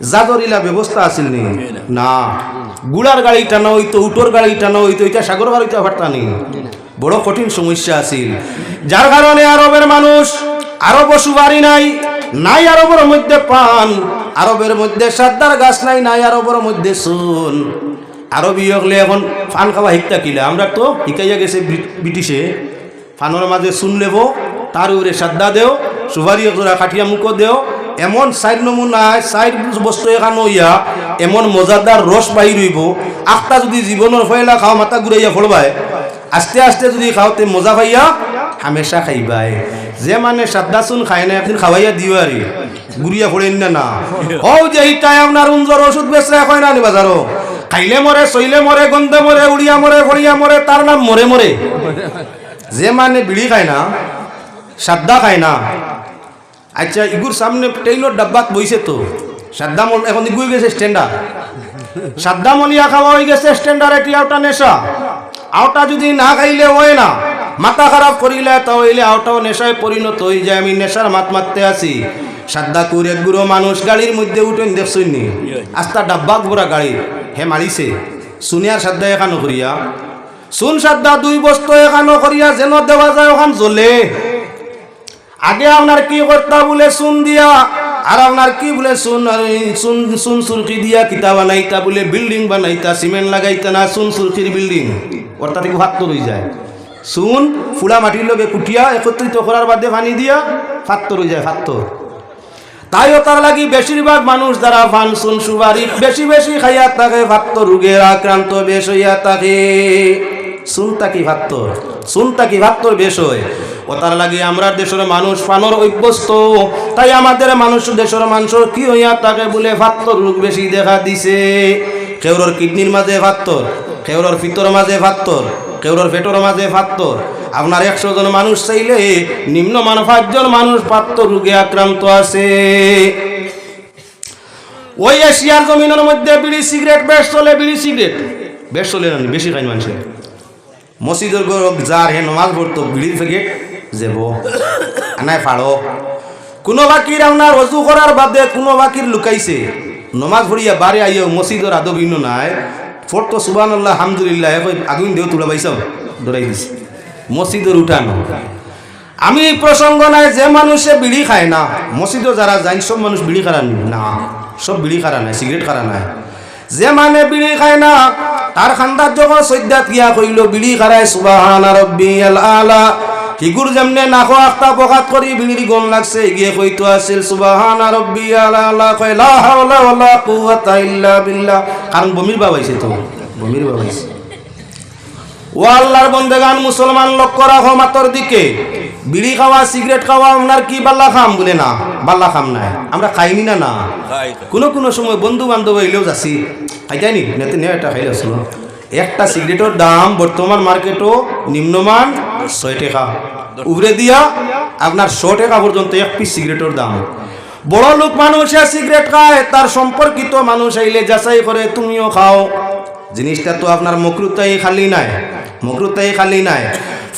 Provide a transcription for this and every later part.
জাদরিলা ব্যবস্থা আছিল নি। না গুড়ার গাড়ি টানো হইতো, উটোর গাড়ি টানো হইতো, এটা সাগর বাড়িতে পারতা নি বড় কঠিন সমস্যা আছিল। যার কারণে আরবের মানুষ আরব সুবারি নাই নাই আরবের মধ্যে পান। আরবের মধ্যে সাদ্দার গাছ নাই নাই আরবের মধ্যে শুন আরবি হলে এখন ফান খাওয়া শিখতা কিলা। আমরা তো শিকাইয়া গেছে ব্রিটিশে। ফানোর মাঝে শুন লেব, তার উপরে সাদ্দা দেও একজোড়া কাঠিয়া মুখো দেও এমন সাইড নমুনায় সাইড বস্তু এখানো ইয়া, এমন মজাদার রস বাহির হইব আখটা যদি জীবনের ফয়লা খাও, মাথা ঘুরাইয়া ফলবাই। আস্তে আস্তে যদি খাওতে মজা পাইয়া হামেশা খাইবাই। যে মানে সাদ্দা চুন খাই না একদিন খাওয়াইয়া দিও আরে গুড়িয়া ফোড়েন না না। ও যে হিটাই আপনার উঞ্জর ওষুধ বেচলে কয় না বাজারও খাইলে মরে সইলে মরে গন্ধে মরে উড়িয়া মরে ফড়িয়া মরে তার নাম মরে মরে যে মানে বিড়ি খায় না, সাদ্দা খায় না আচ্ছা ইগুর সামনে ট্রেইনের ডাব্বাত বইছে তো। সাদ্দাম এখন ইগুই গেছে স্ট্যান্ডার সাদ্দাম অলিয়া খাওয়া হয়ে গেছে স্ট্যান্ডার এটি আওটা নেশা? আওটা যদি না খাইলে হয় না। মাথা খারাপ করিলে তাহলে আওটাও নেশায় পরিণত হয়ে যায়। আমি নেশার মাত মারতে আছি। সাদ্দা কুরে গুড়ো মানুষ গাড়ির মধ্যে উঠেন দেখছই নি আস্তা ডাব্বা ঘোরা গাড়ি, হে মারিছে সুনিয়ার সাদ্দা এখানো করিয়া। সুন সাদ্দা দুই বস্তু এখানো করিয়া যেন দেওয়া যায় ওখান জ্বলে। আগে আপনার কি করতা বলে শুন দিয়া, আর আপনার কি বলে শুন শুন শুন সুরকি দিয়া কিতা বানাইতা বলে বিল্ডিং বানাইতা, সিমেন্ট লাগাইতা না শুন সুরকির বিল্ডিং? অর্থাৎ ভাত রই যায়। শুন ফুলা মাটির লগে কুটিয়া, একত্রিত করার বাদে পানি দিয়া ফাত্ত রই যায় ফাত্ত তাইও তার লাগি বেশিরভাগ মানুষ যারা ফান শুন সুবারি বেশি বেশি খাইয়া থাকে ভাত্ত রোগের আক্রান্ত বেশ হইয়া থাকে শুনতা তাকি ভাত্ত শুনতা তাকি ভাত্তর বেশ হয়? ও তার লাগে আমরা দেশের মানুষ ফানোর অভ্যস্ত। তাই আমাদের মানুষ দেশের মানুষের কি হইয়া তাকে বলে ভাত্তর রোগ বেশি দেখা দিছে? কেউরর কিডনির মাঝে ভাত্তর কেউরর ফিতর মাঝে ভাত্তর কেউরর পেটর মাঝে ফাত্তর আপনার একশো জন মানুষ চাইলে নিম্নমান পাঁচজন মানুষ পাত্র রোগে আক্রান্ত আছে। ওই এশিয়ার জমিনের মধ্যে বিড়ি সিগারেট, বেশ চলে বিড়ি সিগারেট। বেশ চলে না, বেশি খাই মানুষে মসজিদের যার হে নমাজ পড়তো, বিড়ির প্যাকেট যাব আনায় ফাড়ো। কোনো বাকির আপনার অজু করার বাদে কোনো বাকির লুকাইছে। নমাজ পড়িয়া বারে আইও মসজিদের আদবিন নাই। ফোরতো সুবান আল্লাহ হামদুলিল্লাহ আগুন দেও তুলা পাইছ দৌড়াই দিছে। মসজিদের উঠানো। আমি প্রসঙ্গ নাই যে মানুষে বিড়ি খায় না। মসজিদও যারা যায় সব মানুষ বিড়ি খারা না সব বিড়ি খারা নাই সিগারেট খারা নাই। যে মানে বিড়ি খায় না তার খান্দার যখন সৈদ্যাত গিয়া কইল বিড়ি খারায় সুবাহান রব্বি আল হিগুর যেমনে নাকো আখতা পকাত করি বিড়ির গন লাগছে গিয়ে কইতো আছিল সুবাহান রব্বি আল আলা কয় লা হাওলা ওয়ালা কুওয়াতা ইল্লা বিল্লাহ। কারণ বমির বাবাইছে তো বমির বাবাইছে ও আল্লাহর বন্দেগান মুসলমান লক্ষ্য রাখো মাতর দিকে। বিড়ি খাওয়া সিগারেট খাওয়া আপনার কি বাল্লা খাম বলে না বাল্লা খাম নাই। আমরা খাইনি না না। কোনো কোনো সময় বন্ধু বান্ধব এলেও যাচ্ছি। খাই যায়নি নেতে নে একটা খাইলে আসলো একটা সিগারেটের দাম বর্তমান মার্কেটও নিম্নমান ছয় টাকা। উবরে দিয়া আপনার ছ টাকা পর্যন্ত এক পিস সিগারেটের দাম। বড় লোক মানুষে সিগারেট খায়, তার সম্পর্কিত মানুষ আইলে যাচাই করে তুমিও খাও। জিনিসটা তো আপনার মকরুতাই খালি নাই মকরুতাই খালি নাই।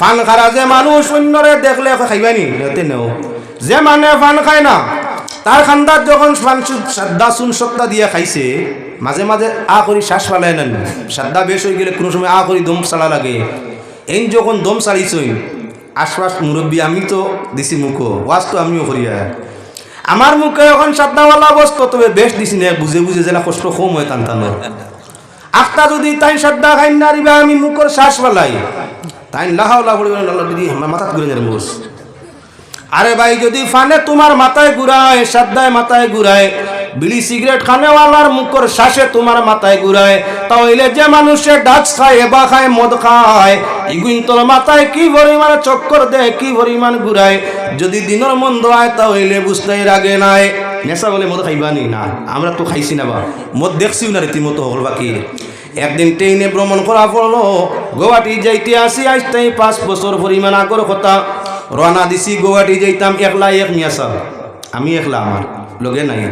ফান খারা যে মানুষ অন্যরে দেখলে খাইবানি নেও। যে মানে ফান খায় না, তার খান্দার যখন ফান সাদ্দা চুন সত্তা দিয়ে খাইছে, মাঝে মাঝে আ করি শ্বাস ফালাই নেন। সাদ্দা বেশ হয়ে গেলে কোনো সময় আ করি দম চালা লাগে। এই যখন দম সারিছই আশপাশ মুরব্বী আমি তো দিছি মুখো ওয়াজ তো আমিও করিয়া আমার মুখে এখন সাদ্দাওয়ালা বস্তু তবে বেশ দিছি না বুঝে বুঝে যেন কষ্ট কম হয় টানো আখটা যদি তাই শ্রদ্ধা খাই না আমি মুখর শ্বাস পালাই তাই লাহাওলা আমার মাথা ঘুরে যাবে বস আরে ভাই, যদি ফানে তোমার মাথায় ঘুরায়, সাদ্দায় মাথায় ঘুরায়, বিড়ি সিগারেট খানেওয়ালার মুখর শ্বাসে তোমার মাথায় ঘুরায়, তাহলে যে মানুষে ডাক্স খায় এবা খায়, মদ খায় ইগুন তোর মাথায় কি পরিমাণ চক্কর দেয়, কি পরিমাণ ঘুরায়, যদি দিনের মন্দ হয়, তাহলে বুঝতে রাগে নাই। নেশা বলে মদ খাইবানি না, আমরা তো খাইছি না বা। মদ দেখছিও না রীতিমতো, হল বাকি একদিন ট্রেনে ভ্রমণ করা পড়ল গোয়াটি যাইতে আসি আসতে পাঁচ বছর পরিমাণ আগর কথা। রওনা দিছি গোয়াটি যাইতাম, একলা এক মিয়াসা আমি একলা আমার লগে নাই।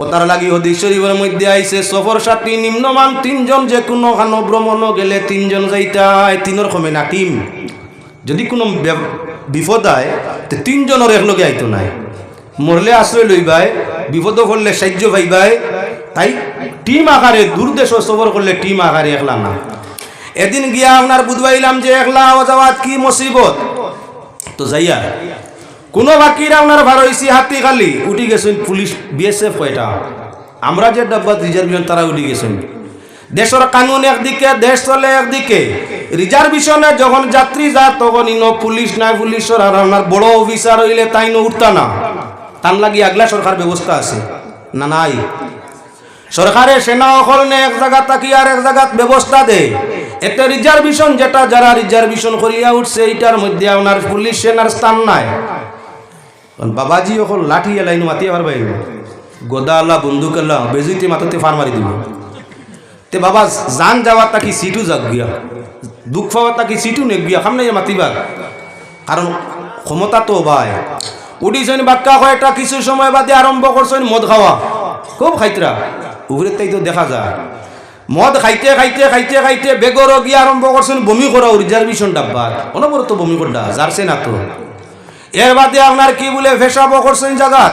ও তার লাগি হদি শরীফের মধ্যে আইছে সফর সাথী, নিম্নমান তিনজন যে কোনো খানো ভ্রমণ গেলে তিনজন যাইতাই তিনের কমে না টিম যদি কোনো বিপদ হয় তো তিনজনের একলগে আইতো নাই। মরলে আশ্রয় লইবাই বিপদ করলে সাহায্য পাইবাই তাই টিম আকারে দূরদেশ সফর করলে টিম আকারে একলা না এদিন গিয়া আপনার বুধবাইলাম যে একলা যাওয়াত কি মুসিবত তো যাইয়া। কোনো বাকিরা আপনার ভার হয়েছি হাতি খালি, উঠি গেছেন পুলিশ বিএসএফ কয়টা? আমরা যে ডাব্বা রিজার্ভেশন তারা উঠি গেছেন। দেশের কানুন একদিকে, দেশ চলে একদিকে। রিজার্ভেশনে যখন যাত্রী যায়, তখন ইনো পুলিশ, নাই পুলিশের আর আপনার বড় অফিসার হইলে তাই নো উঠতা না। তার লাগি আগলা সরকার ব্যবস্থা আছে, না নাই? সরকারে সেনা অকলনে এক জায়গা তাকি আর এক জায়গাত ব্যবস্থা দে। এতে রিজার্ভেশন যেটা যারা রিজার্ভেশন করিয়া উঠছে, এইটার মধ্যে আপনার পুলিশ সেনার স্থান নাই। বাবাজি অকল লাঠি এলাইন মাতিয়ে পারবাই গোদা আল্লাহ বন্দুক আল্লাহ বেজুইতে মাথাতে ফার মারি দিব। তে বাবা জান যাওয়ার তাকি সিটু যাক গিয়া, দুঃখ পাওয়ার তাকি সিটু নেক গিয়া খাম নাই মাতিবার কারণ ক্ষমতা তো ভাই উঠিছেন বাক্কা কয়টা কিছু সময় বাদে আরম্ভ করছেন মদ খাওয়া। খুব খাইতরা। উগরে তাই তো দেখা যায়। মদ খাইতে খাইতে খাইতে খাইতে বেগর গিয়ে আরম্ভ করছেন বমি করা রিজার্ভেশন ডাব্বার অনবরত বমি করডা যারছে না তো। এর বাদে আপনার কি বলে ভেসাবো করছেন জায়গাত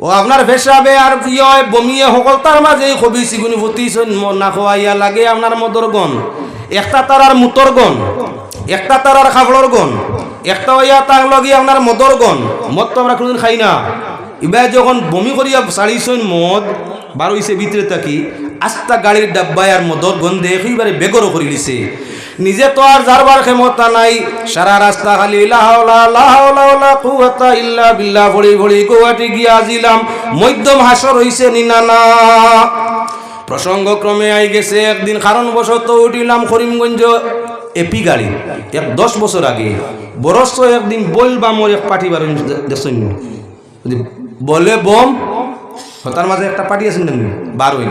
ও আপনার ভেসাবে আর কি হয়, বমিয়ে সকল তার মাঝে কবি চিগুনি ফুটিছেন না খোয়াইয়া লাগে আপনার মদর গন একটা তারার মুতর গন একটা তারার খাবড়র গন একটা হইয়া তার লগে আপনার মদর গন মদ তো আমরা কোনোদিন খাই না। এবার যখন বমি করিয়া চালিয়েছেন মদ বার হইছে ভিতরে থাকি, আস্তা গাড়ির ডাব্বায় আর মদর গন্ধে একেবারে বেগরও করে দিছে। নিজে তো আর যারবার ক্ষমতা নাই, সারা রাস্তা খালি ইল্লা বিল্লাহ ভরি ভরি গুয়াহাটি গিয়া আজিলাম মধ্যম হাসর হইছে নিনা। না প্রসঙ্গক্রমে আই গেছে, একদিন কারণবশত উঠিলাম করিমগঞ্জ এপি গাড়ি, এক দশ বছর আগে। বরস একদিন বলবা মোর এক পার্টি বার বলে বম তার মাঝে একটা পার্টি আছেন না বারোই।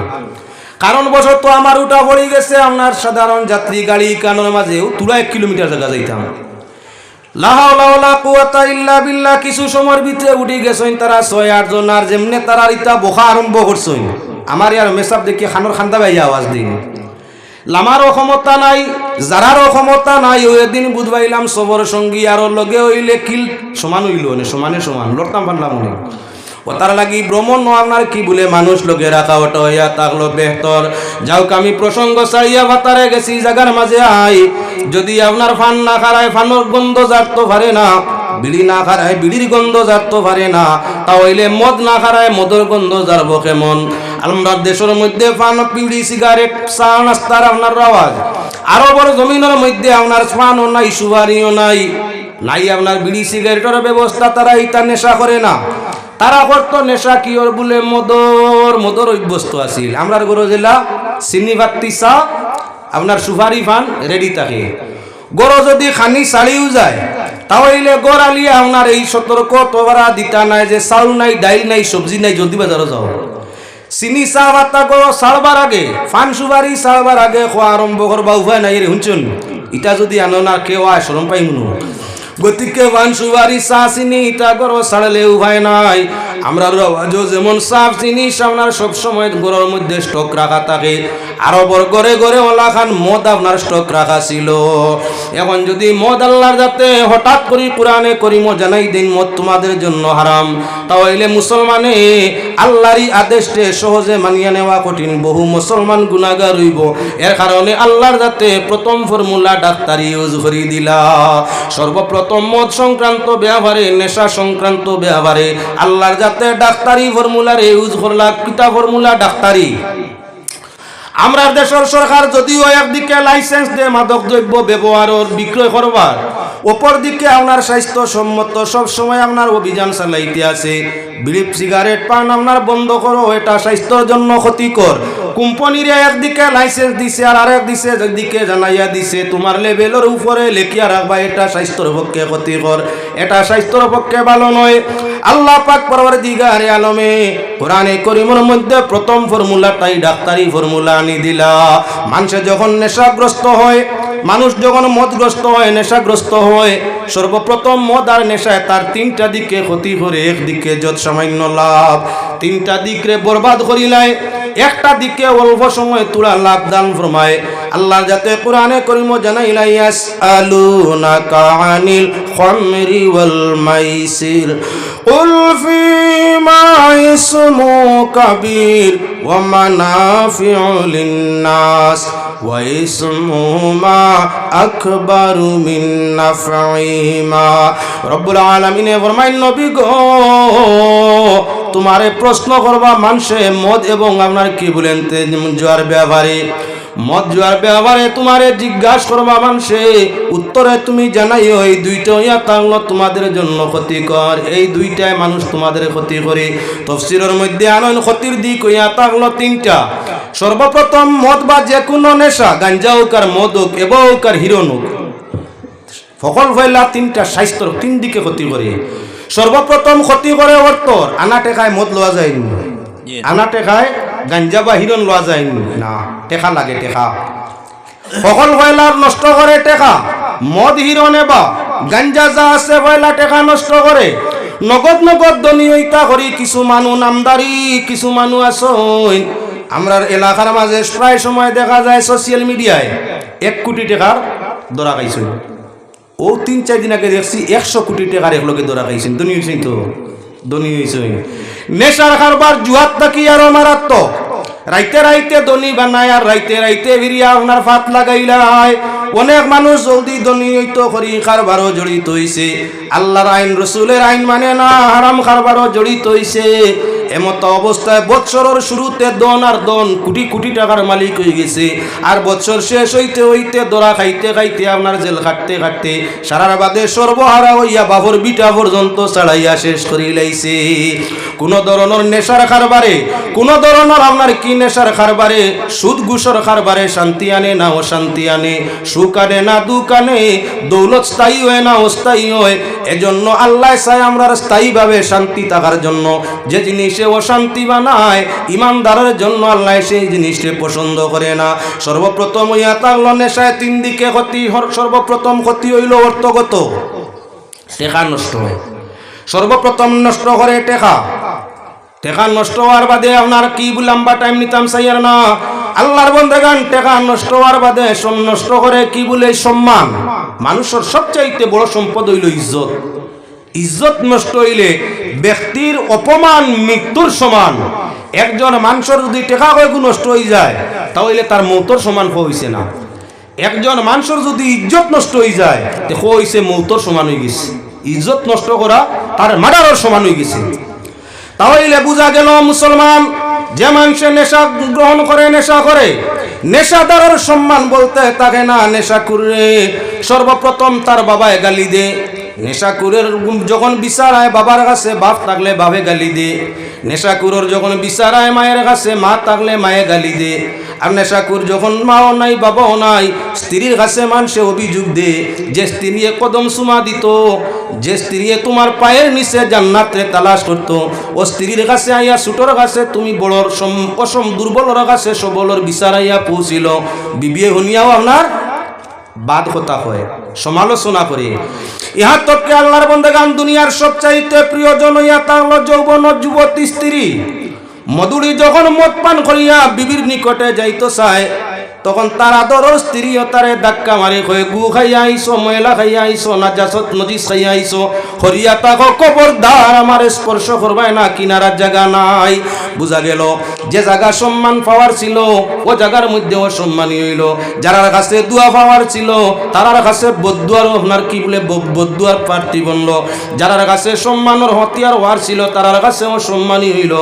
কারণবশত আমার উঠা পড়ে গেছে, আপনার সাধারণ যাত্রী গাড়ি কানোর মাঝেও তুলা এক কিলোমিটার জায়গা যাইতাম। কিছু তারা আর তারা দেখি দিন। নাই নাই লগে হইলে কিল সমান হইল নে সমানে সমান, লড়তাম পারলাম মনে ও তার লাগি ভ্রমণ আপনার কি বলে? মানুষ লোকে রাখা ওটা হইয়া থাকল বেহতর। যাওক, আমি প্রসঙ্গ ছাড়িয়া ভাতারে গেছি, জাগার মাঝে আই। যদি আপনার ফান না খারায়, ফানোর গন্ধ জারতে পারে না। বিড়ি না খারায়, বিড়ির গন্ধ জারতে পারে না। তা তাহলে মদ না খারায়, মদর গন্ধ জারবো কেমন? আমরা দেশের মধ্যে পান বিড়ি সিগারেট, চা, নাস্তার আপনার আওয়াজ আরও বড় জমিনের মধ্যে আপনার স্পানও নাই, সুবারিও নাই। নাই আপনার বিড়ি, সিগারেটের ব্যবস্থা তারা ইটা নেশা করে না। তারা করতো নেশা কিয়র বলে মদর মদর অভ্যস্ত আছিল। আমরা গরু জেলা চিনি বাত্তি চা আপনার সুপারি ফান রেডি থাকে। গরু যদি খানি চালিও যায়, তাহলে গড় আলিয়ে আপনার এই সতর্ক তোবারা দিতা নাই যে চাউল নাই ডাইল নাই সবজি নাই, জলদি বাজারও যাও চিনি চাহ বাত্তা করো চালবার আগে, ফান সুপারি চালবার আগে খোয়া আরম্ভ করবা উভয় নাই রে শুনছুন ইটা যদি আনো না কেউ আয় সরম পাই মনু গতিকে বান সুবারি চা চিনি ইটা করো ছাড়লে নাই। আমরা রওয়াজও যেমন সাফ জিনিস আপনার সবসময় গরুর মধ্যে স্টক রাখা থাকে। আরও বড় গড়ে গড়ে ওলা খান, মদ আপনার স্টক রাখা ছিল। এখন যদি মদ আল্লাহর যাতে হঠাৎ করি কোরআনে করিম জানাই দিন, মদ তোমাদের জন্য হারাম। তাহলে মুসলমানে আল্লাহরই আদেশে সহজে মানিয়ে নেওয়া কঠিন। বহু মুসলমান গুণাগার হইব। এর কারণে আল্লাহর যাতে প্রথম ফর্মুলা ডাক্তারি ইউজ করি দিলা। সর্বপ্রথম মদ সংক্রান্ত ব্যবহারে, নেশা সংক্রান্ত ব্যবহারে আল্লাহর যাতে ডাক্তারি ফর্মুলার ইউজ করলা, কিতা ফর্মুলা ডাক্তারি? আমরা দেশের সরকার যদিও একদিকে লাইসেন্স দিয়ে মাদক দ্রব্য ব্যবহারের বিক্রয় করবার অপর দিকে আপনার স্বাস্থ্যসম্মত সব সময় আপনার অভিযান চালাইতে আছে। বিড়ি সিগারেট পান আপনার বন্ধ করো, এটা স্বাস্থ্যের জন্য ক্ষতিকর। কোম্পানির একদিকে লাইসেন্স দিছে আর আরেক দিছে একদিকে জানাইয়া দিছে, তোমার লেভেলের উপরে লেখিয়া রাখবা, এটা স্বাস্থ্যের পক্ষে ক্ষতিকর। এটা স্বাস্থ্যের পক্ষে ভালো নয়। আল্লাহ পাক পরবর দিগারে আলমে কোরআনে করিমের মধ্যে প্রথম ফর্মুলাটাই ডাক্তারি ফর্মুলা আনি দিলা। মানুষে যখন নেশাগ্রস্ত হয়, মানুষ যখন মদগ্রস্ত হয়, নেশাগ্রস্ত হয়, সর্বপ্রথম মদ আর নেশায় তার তিনটা দিকে ক্ষতি করে একদিকে যত সামান্য লাভ, তিনটা দিকরে বরবাদ করিলায়, একটা দিকে অল্প সময় তুলা লাভ দান ফরমায়। আল্লাহ যাতে কোরআনে করিম জানাইলাইয়াস আলুনাকা আনিল খামরি ওয়াল মাইসির। قل فيما اسم كبير ومنافع للناس واسمهما أكبر من نفعهما رب العالمين ফরমাইন নবী গো তোমারে প্রশ্ন করবা মানুষে মদ এবং আপনার কি বলেন তে জোয়ার ব্যাপারে মদ জোয়ার ব্যাপারে তোমারে জিজ্ঞাসা করবা মানুষে উত্তরে তুমি জানাইও এই দুইটা ইয়া তাহলে তোমাদের জন্য ক্ষতিকর। এই দুইটাই মানুষ তোমাদের ক্ষতি করে। তফসিরের মধ্যে আনয়ন ক্ষতির দিক ইয়া তাহলে তিনটা। সর্বপ্রথম মদ বা যে কোনো নেশা গাঞ্জা হোক আর মদ হোক এবং হোক আর হিরণ হোক ফকল ফয়লা তিনটা স্বাস্থ্যর তিন দিকে ক্ষতি করে। সর্বপ্রথম ক্ষতি করে অর্থর। আনা টেকায় মদ লওয়া যায় আনা টেকায় গাঞ্জা বা হিরণ লওয়া যায় না? টেকা লাগে টেকা। সকল ফয়লার নষ্ট করে টেকা। মদ হিরণে বা গাঞ্জা যা আছে কয়লা টেকা নষ্ট করে নগদ নগদ হইতা করি কিছু মানুষ নামদারি কিছু মানুষ আসইন আমরার এলাকার মাঝে প্রায় সময় দেখা যায় সোশ্যাল মিডিয়ায় এক কোটি টাকার দরা খাইছিল। ও তিন চার দিন আগে দেখছি একশো কোটি টাকার একলোকে ধরা খাইছেন হয়েছেন তো ধনী হয়েছে নেশার কারবার জুহাত থাকি আরও মারাত্মক রাইতে রাইতে ধনী বানায় আর রাইতে রাইতে ভিড়িয়া ফাত অনেক মানুষ জলদি ধনী হইতো করি কারবারও জড়িত হইছে আল্লাহর আইন রসুলের আইন মানে না হারাম কারবারও জড়িত হইছে এমত অবস্থায় বৎসরের শুরুতে দন আর দন কোটি কোটি টাকার মালিক হয়ে গেছে। আর বৎসর শেষ হইতে হইতে দরা খাইতে খাইতে আপনার জেল খাটতে খাটতে সারার বাদে সর্বহারা হইয়া বাবর বিটা পর্যন্ত চাড়াইয়া শেষ করি লাইছে। কোন ধরনের নেশার কারবারে কোন ধরনের আপনার কি নেশার কারবারে সুদ ঘুষর কারবারে শান্তি আনে না অশান্তি আনে? সুখ আনে না দুঃখ আনে? দৌলত স্থায়ী হয় না অস্থায়ী হয়? এজন্য আল্লাহ চাই আমরা স্থায়ীভাবে শান্তি থাকার জন্য। যে জিনিসে অশান্তি বানায়। ইমানদারের জন্য আল্লাহ সেই জিনিসটি পছন্দ করে না। সর্বপ্রথম ইয়া তাগল নেশায় তিন দিকে ক্ষতি সর্বপ্রথম ক্ষতি হইল অর্থগত। টেকা নষ্ট হয়। সর্বপ্রথম নষ্ট করে টেকা। টেকা নষ্ট হওয়ার বাদে আপনার কি লম্বা টাইম নিতাম সাইয়ার না। আল্লাহর বন্দেগান, টেকা নষ্ট হওয়ার বাদে নষ্ট করে কি বলে সম্মান। মানুষের সবচাইতে বড় সম্পদ হইল ইজ্জত। ইজ্জত নষ্ট হইলে ব্যক্তির অপমান মৃত্যুর সমান। একজন মানুষের যদি টেকা কয়েকু নষ্ট হয়ে যায়, তাহলে তার মৌতর সমান হইছে না। একজন মানুষের যদি ইজ্জত নষ্ট হয়ে যায় হইছে মৌতর সমান হয়ে গেছে। ইজ্জত নষ্ট করা তার মার্ডারের সমান হয়ে গেছে। তাহলে বোঝা গেল মুসলমান, যে মানুষে নেশা গ্রহণ করে, নেশা করে, নেশাদারের সম্মান বলতে তাকে না নেশা করে, সর্বপ্রথম তার বাবায় গালি দে। নেশাকুরের যখন বিচার আয় বাবার কাছে, বাপ থাকলে বাপে গালি দে। নেশাকুরের যখন বিচার আয় মায়ের কাছে, মা থাকলে মায়ে গালি দে। আর নেশাকুর যখন মাও নাই, বাবাও নাই, স্ত্রীর কাছে মানুষে অভিযোগ দে। যে স্ত্রী কদম সুমা দিত, যে স্ত্রী তোমার পায়ের নিচে জান্নাতে তালাশ করতো। ও স্ত্রীর কাছে আইয়া ছুটোর কাছে, তুমি বড়র সম- অসম দুর্বলর কাছে সবলর বিচার আইয়া পৌঁছিল। বিবিয়ে শুনিয়াও আপনার বাদ কথা হয়। সমালোচনা করে। ইহা তত্ত্বে আল্লাহর বন্দেগান দুনিয়ার সবচাইতে প্রিয়জন ইয়া তাহল যৌবন যুবতী স্ত্রী। মধুরী যখন মদ পান করিয়া বিবির নিকটে যাইতো চায় তখন তার আদর স্ত্রী তারে ধাক্কা মারি, কয়ে, গু খাইয়া আইসো ময়লা খাইয়া আইসো না জাসত নজিস খাইয়া আইসো হরিয়া তাক কবরদার আমার স্পর্শ করবাই না, কিনারার জায়গা নাই। বুঝা গেল, যে জায়গা সম্মান পাওয়ার ছিল, ও জায়গার মধ্যে অসম্মানী হইল। যারার কাছে দুয়া পাওয়ার ছিল, তারার কাছে বদুয়ার আপনার কি বলে বদুয়ার প্রার্থী বনল। যারার কাছে সম্মানের হতিয়ার হওয়ার ছিল, তারার কাছে অসম্মানী হইল।